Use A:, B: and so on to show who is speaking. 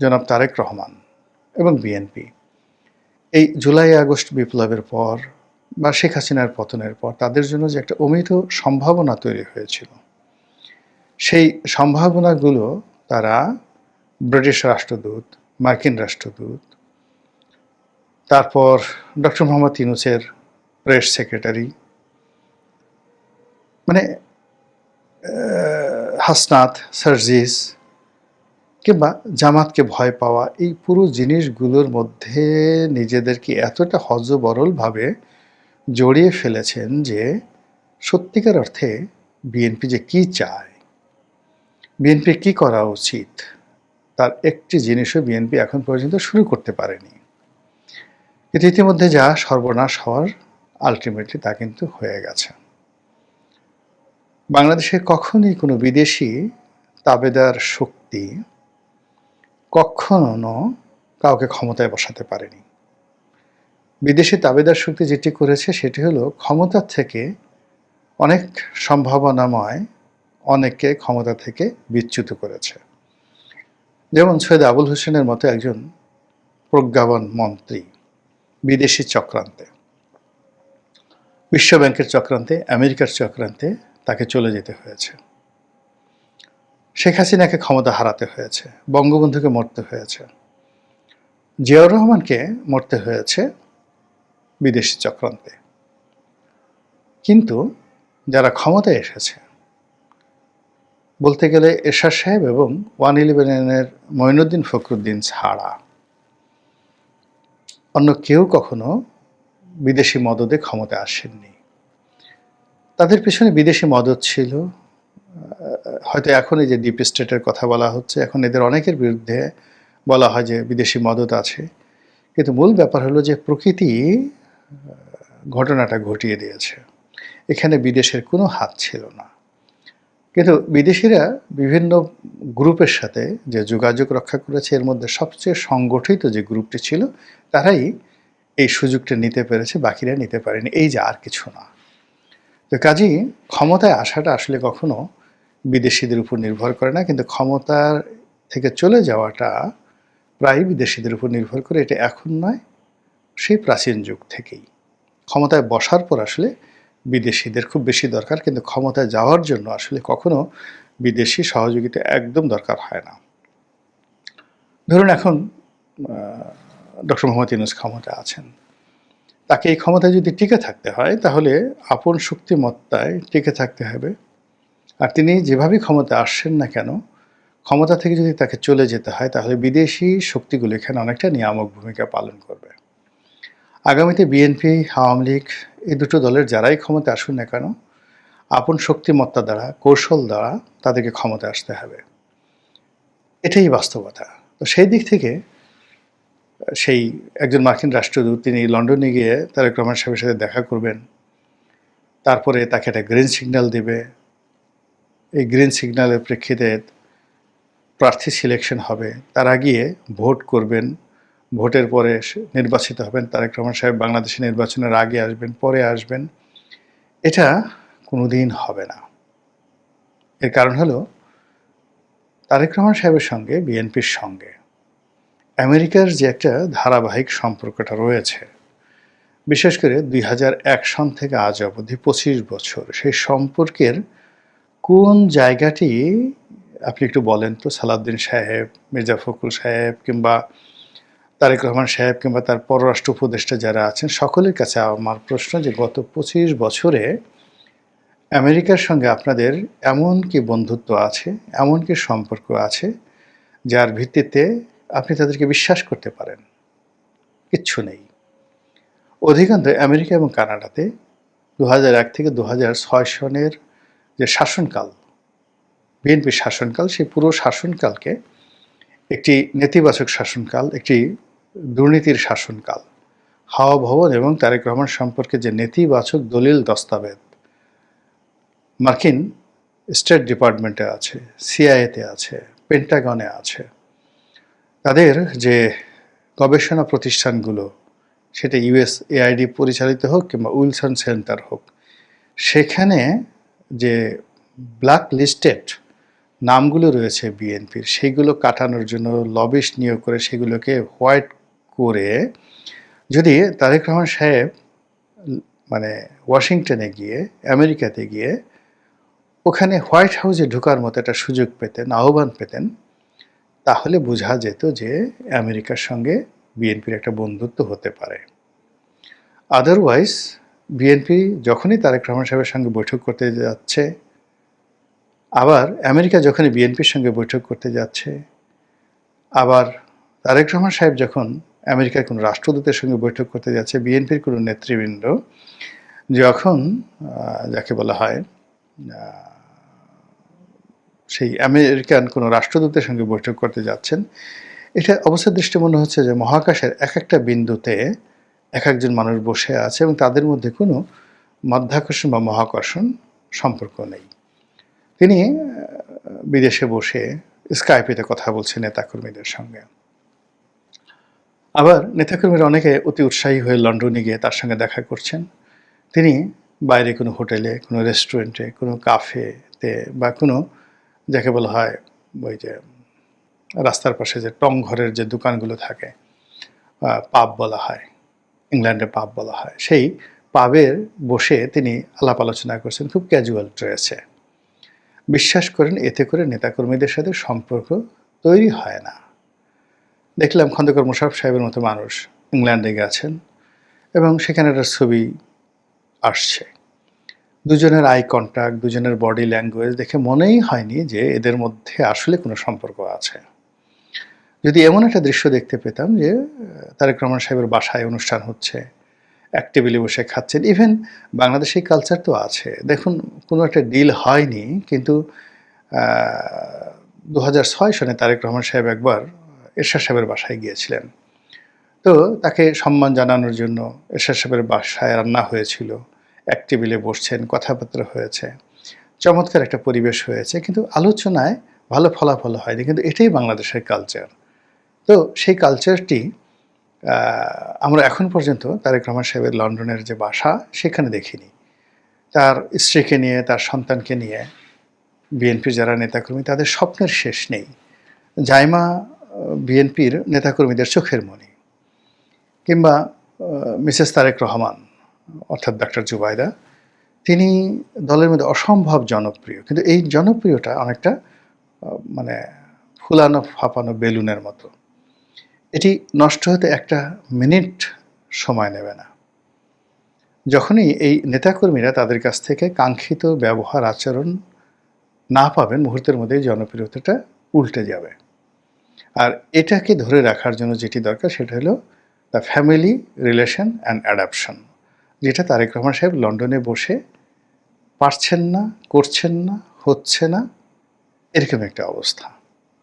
A: জনাব তারেক রহমান এবং বিএনপি এই জুলাই আগস্ট বিপ্লবের পর বা শেখ হাসিনার পতনের পর তাদের জন্য যে একটা অমিত সম্ভাবনা তৈরি হয়েছিল, সেই সম্ভাবনাগুলো তারা ব্রিটিশ রাষ্ট্রদূত, মার্কিন রাষ্ট্রদূত, তারপর ডক্টর মোহাম্মদ ইউনুসের প্রেস সেক্রেটারি মানে হাসনাত সার্জিস কিংবা জামাতকে ভয় পাওয়া, এই পুরো জিনিসগুলোর মধ্যে নিজেদেরকে এতটা হজবরলভাবে জড়িয়ে ফেলেছেন যে সত্যিকার অর্থে বিএনপি যে কি চায়, বিএনপি কি করা উচিত, তার একটি জিনিসও বিএনপি এখন পর্যন্ত শুরু করতে পারেনি। কিন্তু ইতিমধ্যে যা সর্বনাশ হওয়ার আলটিমেটলি তা কিন্তু হয়ে গেছে। বাংলাদেশে কখনই কোনো বিদেশি তাবেদার শক্তি কখনো কাউকে ক্ষমতায় বসাতে পারেনি। বিদেশি তাবেদার শক্তি যেটি করেছে সেটি হলো ক্ষমতা থেকে অনেক সম্ভাবনাময় অনেককে ক্ষমতা থেকে বিচ্যুত করেছে। যেমন সৈয়দ আবুল হোসেনের মতো একজন প্রজ্ঞাপন মন্ত্রী বিদেশি চক্রান্তে। বিশ্বব্যাংকের চক্রান্তে, আমেরিকার চক্রান্তে তাকে চলে যেতে হয়েছে। শেখ হাসিনাকে ক্ষমতা হারাতে হয়েছে, বঙ্গবন্ধুকে মরতে হয়েছে। জিয়াউর রহমানকে মরতে হয়েছে বিদেশি চক্রান্তে। কিন্তু যারা ক্ষমতায় এসেছে, বলতে গেলে এরশাদ সাহেব এবং ওয়ান ইলেভেনের মঈনুদ্দিন ফখরুদ্দিন ছাড়া অন্য কেউ কখনো বিদেশি মদদে ক্ষমতা আসেননি। তাদের পিছনে বিদেশি মদত ছিল হয়তো এখন এই যে ডিপ স্টেটের কথা বলা হচ্ছে, এখন এদের অনেকের বিরুদ্ধে বলা হয় যে বিদেশি মদত আছে। কিন্তু মূল ব্যাপার হলো যে প্রকৃতি ঘটনাটা ঘটিয়ে দিয়েছে। এখানে বিদেশের কোনো হাত ছিল না। কিন্তু বিদেশিরা বিভিন্ন গ্রুপের সাথে যে যোগাযোগ রক্ষা করেছে, এর মধ্যে সবচেয়ে সংগঠিত যে গ্রুপটি ছিল, তারাই এই সুযোগটা নিতে পেরেছে, বাকিরা নিতে পারেনি। এই যে আর কিছু না। তো কাজেই ক্ষমতায় আসাটা আসলে কখনো বিদেশিদের উপর নির্ভর করে না, কিন্তু ক্ষমতার থেকে চলে যাওয়াটা প্রায় বিদেশিদের উপর নির্ভর করে, এটা এখন নয়, সেই প্রাচীন যুগ থেকেই। ক্ষমতায় বসার পর আসলে বিদেশিদের খুব বেশি দরকার, কিন্তু ক্ষমতায় যাওয়ার জন্য আসলে কখনো বিদেশি সহযোগিতা একদম দরকার হয় না। ধরুন এখন ডক্টর মোহাম্মদ ইউনুস ক্ষমতা আছেন। তাকে এই ক্ষমতায় যদি টিকে থাকতে হয়, তাহলে আপন শক্তিমত্তায় টিকে থাকতে হবে। আর তিনি যেভাবে ক্ষমতা আসছেন না কেন, ক্ষমতা থেকে যদি তাকে চলে যেতে হয়, তাহলে বিদেশি শক্তিগুলো এখানে অনেকটা নিয়ামক ভূমিকা পালন করবে। আগামীতে বিএনপি, আওয়ামী লীগ, এই দুটো দলের যারাই ক্ষমতা আসুন না কেন, আপন শক্তিমত্তা দ্বারা, কৌশল দ্বারা তাদেরকে ক্ষমতা আসতে হবে। এটাই বাস্তবতা। তো সেই দিক থেকে, সেই একজন মার্কিন রাষ্ট্রদূত, তিনি লন্ডনে গিয়ে তারেক রহমান সাহেবের সাথে দেখা করবেন। তারপরে তাকে একটা গ্রিন সিগন্যাল দেবে। এই গ্রিন সিগন্যালের প্রেক্ষিতে প্রার্থী সিলেকশন হবে, তারা গিয়ে ভোট করবেন, ভোটের পরে নির্বাচিত হবেন, তারেক রহমান সাহেব বাংলাদেশে নির্বাচনের আগে আসবেন, পরে আসবেন, এটা কোনোদিন হবে না। এর কারণ হলো, তারেক রহমান সাহেবের সঙ্গে, বিএনপির সঙ্গে, আমেরিকার যে একটা ধারাবাহিক সম্পর্কটা রয়েছে, বিশেষ করে দুই সন থেকে আজ অবধি পঁচিশ বছর, সেই সম্পর্কের কোন জায়গাটি, আপনি একটু বলেন তো, সালাউদ্দিন সাহেব, মির্জা ফখরুল সাহেব কিংবা তারেক রহমান সাহেব কিংবা তার পররাষ্ট্র উপদেষ্টা যারা আছেন, সকলের কাছে আমার প্রশ্ন যে গত পঁচিশ বছরে আমেরিকার সঙ্গে আপনাদের এমন কি বন্ধুত্ব আছে, এমন কি সম্পর্ক আছে যার ভিত্তিতে আপনি তাদেরকে বিশ্বাস করতে পারেন? কিচ্ছু নেই। অধিকাংশ আমেরিকা এবং কানাডাতে দু এক থেকে দু হাজার ছয় সনের যে শাসনকাল, বিএনপির শাসনকাল, সেই পুরো শাসনকালকে একটি নেতিবাচক শাসনকাল, একটি দুর্নীতির শাসনকাল। হাওয়া ভবন এবং তারেক রহমান সম্পর্কে যে নেতিবাচক দলিল দস্তাবেজ, মার্কিন স্টেট ডিপার্টমেন্টে আছে, সিআইএতে আছে, পেন্টাগনে আছে। তাদের যে গবেষণা প্রতিষ্ঠানগুলো, সেটা ইউএস এআইডি পরিচালিত হোক কিংবা উইলসন সেন্টার হোক, সেখানে যে ব্ল্যাক লিস্টেড নামগুলো রয়েছে বিএনপির সেইগুলো কাটানোর জন্য লবিশ নিয়োগ করে সেগুলোকে হোয়াইট করে যদি তারেক রহমান সাহেব মানে ওয়াশিংটনে গিয়ে, আমেরিকাতে গিয়ে ওখানে হোয়াইট হাউসে ঢোকার মতো একটা সুযোগ পেতেন, আহ্বান পেতেন, তাহলে বোঝা যেত যে আমেরিকার সঙ্গে বিএনপির একটা বন্ধুত্ব হতে পারে। আদারওয়াইজ বিএনপি যখনই তারেক রহমান সাহেবের সঙ্গে বৈঠক করতে যাচ্ছে, আবার আমেরিকা যখনই বিএনপির সঙ্গে বৈঠক করতে যাচ্ছে, আবার তারেক রহমান সাহেব যখন আমেরিকার কোনো রাষ্ট্রদূতের সঙ্গে বৈঠক করতে যাচ্ছে, বিএনপির কোনো নেতৃবৃন্দ যখন যাকে বলা হয় সেই আমেরিকান কোনো রাষ্ট্রদূতের সঙ্গে বৈঠক করতে যাচ্ছেন, এটা অবস্থার দৃষ্টি মনে হচ্ছে যে মহাকাশের এক একটা বিন্দুতে এক একজন মানুষ বসে আছে এবং তাদের মধ্যে কোনো মাধ্যাকর্ষণ বা মহাকর্ষণ সম্পর্ক নেই। তিনি বিদেশে বসে স্কাইপেতে কথা বলছেন নেতাকর্মীদের সঙ্গে। আবার নেতাকর্মীরা অনেকে অতি উৎসাহী হয়ে লন্ডনে গিয়ে তার সঙ্গে দেখা করছেন। তিনি বাইরে কোনো হোটেলে, কোনো রেস্টুরেন্টে, কোনো কাফেতে বা কোনো যাকে বলা হয় ওই যে রাস্তার পাশে যে টং ঘরের যে দোকানগুলো থাকে পাব বলা হয়। ইংল্যান্ডে পাব বলা হয়। সেই পাবের বসে তিনি আলাপ আলোচনা করছেন, খুব ক্যাজুয়াল ড্রেসে বিশ্বাস করেন, এতে করে নেতাকর্মীদের সাথে সম্পর্ক তৈরি হয় না। দেখলাম খন্দকার মোশারফ সাহেবের মতো মানুষ ইংল্যান্ডে গেছেন এবং সেখানে একটা ছবি আসছে। দুজনের আই কন্ট্যাক্ট দুজনের বডি ল্যাঙ্গুয়েজ দেখে মনেই হয়নি যে এদের মধ্যে আসলে কোনো সম্পর্ক আছে। যদি এমন একটা দৃশ্য দেখতে পেতাম যে তারেক রহমান সাহেবের বাসায় অনুষ্ঠান হচ্ছে, এক টেবিলে বসে খাচ্ছেন ইভেন বাংলাদেশি কালচার তো আছে। দেখুন, কোনো একটা ডিল হয়নি, কিন্তু দু হাজার ছয় সনে তারেক রহমান সাহেব একবার এরশাদ সাহেবের বাসায় গিয়েছিলেন। তো তাকে সম্মান জানানোর জন্য এরশাদ সাহেবের বাসায় রান্না হয়েছিল, এক টেবিলে বসছেন, কথাবার্তা হয়েছে। চমৎকার একটা পরিবেশ হয়েছে, কিন্তু আলোচনায় ভালো ফলাফল হয়নি, কিন্তু এটাই বাংলাদেশের কালচার তো সেই কালচারটি আমরা এখন পর্যন্ত তারেক রহমান সাহেবের লন্ডনের যে বাসা, সেখানে দেখিনি। তার স্ত্রীকে নিয়ে, তার সন্তানকে নিয়ে বিএনপির যারা নেতাকর্মী, তাদের স্বপ্নের শেষ নেই। জাইমা বিএনপির নেতাকর্মীদের চোখের মণি কিংবা মিসেস তারেক রহমান, অর্থাৎ ডাক্তার জুবাইদা, তিনি দলের মধ্যে অসম্ভব জনপ্রিয়। কিন্তু এই জনপ্রিয়টা অনেকটা মানে ফুলানো ফাঁপানো বেলুনের মতো। এটি নষ্ট হতে একটা মিনিট সময় নেবে না। যখনই এই নেতাকর্মীরা তাদের কাছ থেকে কাঙ্ক্ষিত ব্যবহার আচরণ না পাবেন, মুহূর্তের মধ্যেই জনপ্রিয়তাটা উল্টে যাবে। আর এটাকে ধরে রাখার জন্য যেটি দরকার সেটা হলো the family relation and adoption যেটা তারেক রহমান সাহেব লন্ডনে বসে পারছেন না, করছেন না, হচ্ছে না, এরকম একটা অবস্থা।